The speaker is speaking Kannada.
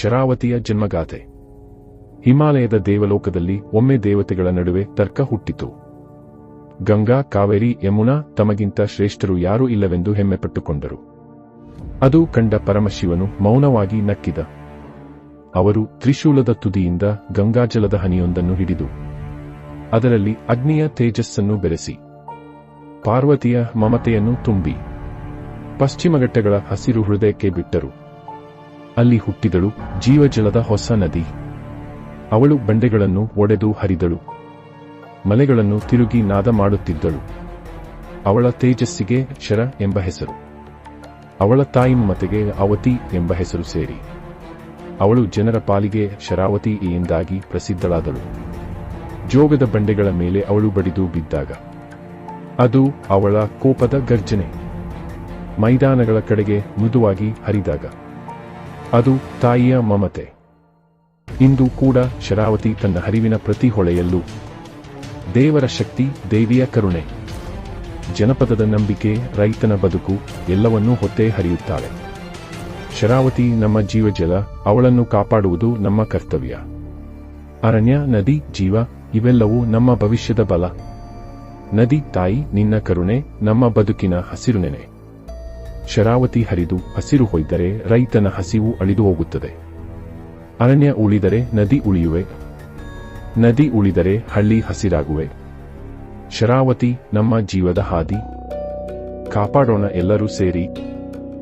ಶರಾವತಿಯ ಜನ್ಮಗಾಥೆ. ಹಿಮಾಲಯದ ದೇವಲೋಕದಲ್ಲಿ ಒಮ್ಮೆ ದೇವತೆಗಳ ನಡುವೆ ತರ್ಕ ಹುಟ್ಟಿತು. ಗಂಗಾ, ಕಾವೇರಿ, ಯಮುನಾ ತಮಗಿಂತ ಶ್ರೇಷ್ಠರು ಯಾರೂ ಇಲ್ಲವೆಂದು ಹೆಮ್ಮೆಪಟ್ಟುಕೊಂಡರು. ಅದು ಕಂಡ ಪರಮಶಿವನು ಮೌನವಾಗಿ ನಕ್ಕಿದ. ಅವರು ತ್ರಿಶೂಲದ ತುದಿಯಿಂದ ಗಂಗಾಜಲದ ಹನಿಯೊಂದನ್ನು ಹಿಡಿದು, ಅದರಲ್ಲಿ ಅಗ್ನಿಯ ತೇಜಸ್ಸನ್ನು ಬೆರೆಸಿ, ಪಾರ್ವತಿಯ ಮಮತೆಯನ್ನು ತುಂಬಿ, ಪಶ್ಚಿಮಘಟ್ಟಗಳ ಹಸಿರು ಹೃದಯಕ್ಕೆ ಬಿಟ್ಟರು. ಅಲ್ಲಿ ಹುಟ್ಟಿದಳು ಜೀವಜಲದ ಹೊಸ ನದಿ. ಅವಳು ಬಂಡೆಗಳನ್ನು ಒಡೆದು ಹರಿದಳು. ಮಲೆಗಳನ್ನು ತಿರುಗಿ ನಾದ ಮಾಡುತ್ತಿದ್ದಳು. ಅವಳ ತೇಜಸ್ಸಿಗೆ ಶರ ಎಂಬ ಹೆಸರು. ಅವಳ ತಾಯಿ ಮತೆಗೆ ಅವತಿ ಎಂಬ ಹೆಸರು ಸೇರಿ. ಅವಳು ಜನರ ಪಾಲಿಗೆ ಶರಾವತಿ ಎಂದಾಗಿ ಪ್ರಸಿದ್ಧಳಾದಳು. ಜೋಗದ ಬಂಡೆಗಳ ಮೇಲೆ ಅವಳು ಬಡಿದು ಬಿದ್ದಾಗ. ಅದು ಅವಳ ಕೋಪದ ಗರ್ಜನೆ. ಮೈದಾನಗಳ ಕಡೆಗೆ ಮೃದುವಾಗಿ ಹರಿದಾಗ. ಅದು ತಾಯಿಯ ಮಮತೆ. ಇಂದು ಕೂಡ ಶರಾವತಿ ತನ್ನ ಹರಿವಿನ ಪ್ರತಿ ಹೊಳೆಯಲ್ಲೂ ದೇವರ ಶಕ್ತಿ, ದೇವಿಯ ಕರುಣೆ. ಜನಪದದ ನಂಬಿಕೆ, ರೈತನ ಬದುಕು ಎಲ್ಲವನ್ನೂ ಹೊತ್ತೇ ಹರಿಯುತ್ತಾಳೆ. ಶರಾವತಿ ನಮ್ಮ ಜೀವಜಲ ಅವಳನ್ನು ಕಾಪಾಡುವುದು ನಮ್ಮ ಕರ್ತವ್ಯ. ಅರಣ್ಯ, ನದಿ, ಜೀವ, ಇವೆಲ್ಲವೂ ನಮ್ಮ ಭವಿಷ್ಯದ ಬಲ. ನದಿ ತಾಯಿ, ನಿನ್ನ ಕರುಣೆ, ನಮ್ಮ ಬದುಕಿನ ಹಸಿರು ನೆನೆ. ಶರಾವತಿ ಹರಿದು ಹಸಿರು ಹೊಯ್ದರೆ ರೈತನ ಹಸಿವು ಅಳಿದು ಹೋಗುತ್ತದೆ. ಅರಣ್ಯ ಉಳಿದರೆ ನದಿ ಉಳಿಯುವೆ. ನದಿ ಉಳಿದರೆ ಹಳ್ಳಿ ಹಸಿರಾಗುವೆ. ಶರಾವತಿ ನಮ್ಮ ಜೀವದ ಹಾದಿ. ಕಾಪಾಡೋಣ ಎಲ್ಲರೂ ಸೇರಿ